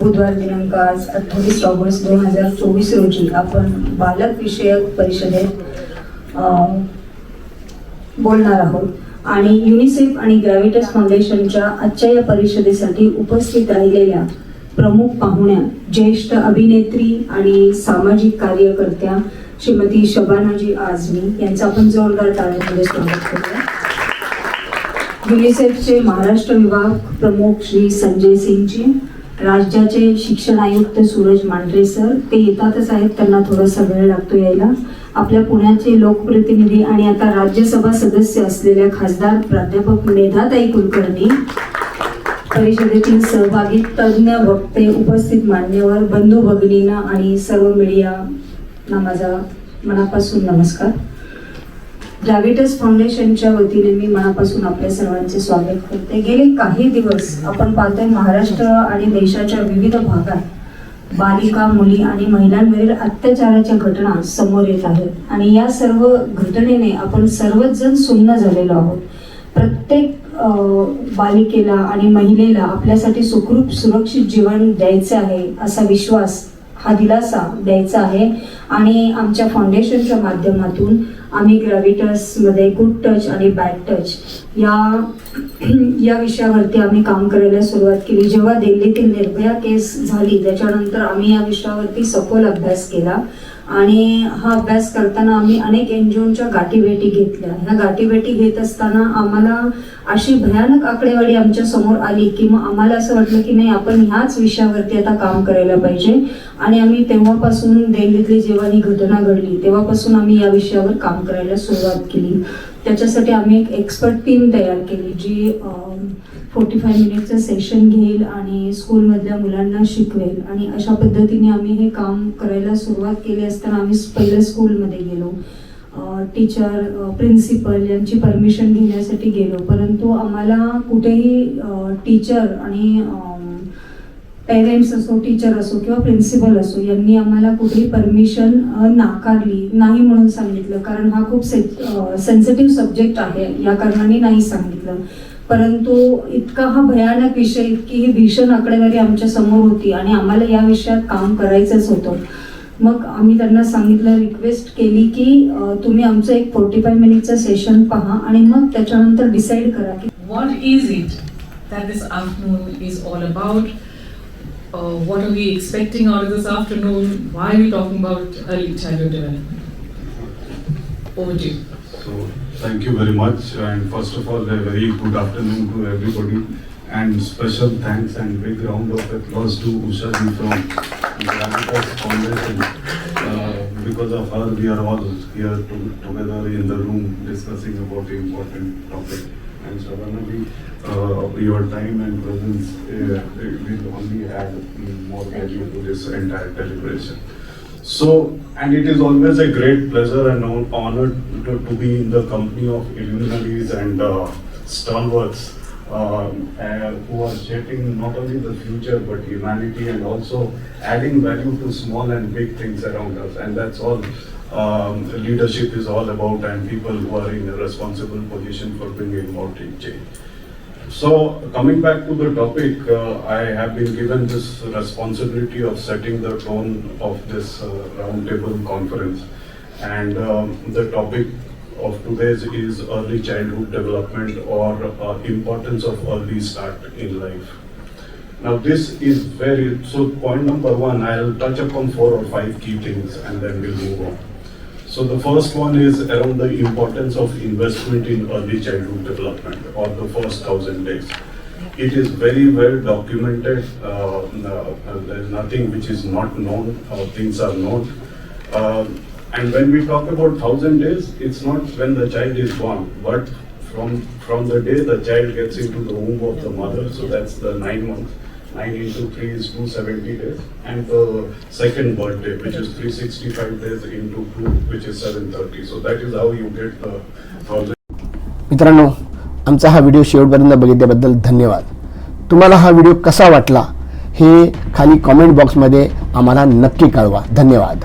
बुधवार दिनांक आज अठ्ठावीस ऑगस्ट दोन हजार चोवीस रोजी आपण बालक विषयक परिषदेत बोलणार आहोत. आणि युनिसेफ आणि ग्रॅव्हिटस फाउंडेशनच्या आजच्या या परिषदेसाठी उपस्थित राहिलेल्या प्रमुख पाहुण्या ज्येष्ठ अभिनेत्री आणि सामाजिक कार्यकर्त्या श्रीमती शबानाजी आझमी यांचं आपण जोरदार टाळ्यांमध्ये स्वागत करूया. युनिसेफचे महाराष्ट्र विभाग प्रमुख श्री संजय सिंगजी राज्याचे शिक्षण आयुक्त सूरज मांढरे सर ते येतातच आहेत त्यांना थोडासा वेळ लागतो यायला. आपल्या पुण्याचे लोकप्रतिनिधी आणि आता राज्यसभा सदस्य असलेल्या खासदार प्राध्यापक मेधाताई कुलकर्णी परिषदेतील सहभागी तज्ज्ञ वक्ते उपस्थित मान्यवर बंधू भगिनींना आणि सर्व मीडियाना माझा मनापासून नमस्कार. ग्रॅव्हिटस फाउंडेशनच्या वतीने मी मनापासून आपल्या सर्वांचे स्वागत करते. गेले काही दिवस आपण पाहतोय महाराष्ट्र आणि देशाच्या विविध भागात बालिका मुली आणि महिलांवरील अत्याचाराच्या घटना समोर येत आहेत. आणि या सर्व घटनेने आपण सर्वच जण सुन्न झालेलो आहोत. प्रत्येक बालिकेला आणि महिलेला आपल्यासाठी सुखरूप सुरक्षित जीवन द्यायचे आहे असा विश्वास हा दिलासा द्यायचा आहे. आणि आमच्या फाउंडेशनच्या माध्यमातून आम्ही ग्रॅव्हिटसमध्ये गुड टच आणि बॅड टच या या विषयावरती आम्ही काम करायला सुरुवात केली. जेव्हा दिल्लीतील निर्भया केस झाली त्याच्यानंतर आम्ही या विषयावरती सखोल अभ्यास केला. आणि हा अभ्यास करताना आम्ही अनेक एन जी ओच्या गाठीभेटी घेतल्या. ह्या गाठीभेटी घेत असताना आम्हाला अशी भयानक आकडेवारी आमच्यासमोर आली की मग आम्हाला असं वाटलं की नाही आपण ह्याच विषयावरती आता काम करायला पाहिजे. आणि आम्ही तेव्हापासून दिल्लीतली जेव्हा ही घटना घडली तेव्हापासून आम्ही या विषयावर काम करायला सुरुवात केली. त्याच्यासाठी आम्ही एक एक्सपर्ट टीम तयार केली जी फोर्टी फाय मिनिटचं सेशन घेईल आणि स्कूलमधल्या मुलांना शिकवेल. आणि अशा पद्धतीने आम्ही हे काम करायला सुरुवात केली असताना आम्ही पहिलं स्कूलमध्ये गेलो. टीचर प्रिन्सिपल यांची परमिशन घेण्यासाठी गेलो. परंतु आम्हाला कुठेही टीचर आणि पेरेंट्स असो टीचर असो किंवा प्रिन्सिपल असो यांनी आम्हाला कुठली परमिशन नाकारली नाही म्हणून सांगितलं. कारण हा खूप सेन्सिटिव्ह सब्जेक्ट आहे. या कारणाने नाही सांगितलं. परंतु इतका हा भयानक विषय इतकी ही भीषण आकडेवारी आमच्यासमोर होती आणि आम्हाला या विषयात काम करायचंच होतं. मग आम्ही त्यांना सांगितलं रिक्वेस्ट केली की तुम्ही आमचं एक फोर्टी फाय मिनिटचं सेशन पहा आणि मग त्याच्यानंतर डिसाईड करा की what is it that this afternoon is all about Uh, what are we expecting out of this afternoon? Why are we talking about early childhood development? Over to you. So, thank you very much, and first of all, a very good afternoon to everybody, and special thanks and big round of applause to Usha ji from Gravitas Foundation. Uh, because of her, we are all here to, together in the room discussing about the important topic. And ji, uh, your time and presence uh, will only add more value to this entire deliberation. So, and it is always a great pleasure and hon- honor to, to be in the company of illuminaries and uh, stalwarts um, uh, who are shaping not only the future but humanity and also adding value to small and big things around us. And that's all um, leadership is all about, and people who are in a responsible position for bringing about change. So, coming back to the topic, uh, I have been given this responsibility of setting the tone of this uh, roundtable conference. And um, the topic of today's is early childhood development or uh, importance of early start in life. Now, this is very, so point number one, I'll touch upon four or five key things and then we'll move on. So the first one is around the importance of investment in early childhood development or the first thousand days. It is very well documented, uh, uh, there's nothing which is not known, uh, things are known. Uh, And when we talk about thousand days, it's not when the child is born, but from, from the day the child gets into the womb of the mother, so that's the nine months. 9 into 3 is 270 days. And the second birthday, which is 365 days into 2, which is 730. So that is how you get the 1000. मित्रांनो आमचा हा video शेवटपर्यंत बघितल्याबद्दल धन्यवाद तुम्हाला हा video कसा वाटला हे खाली कॉमेंट बॉक्समध्ये आम्हाला नक्की कळवा धन्यवाद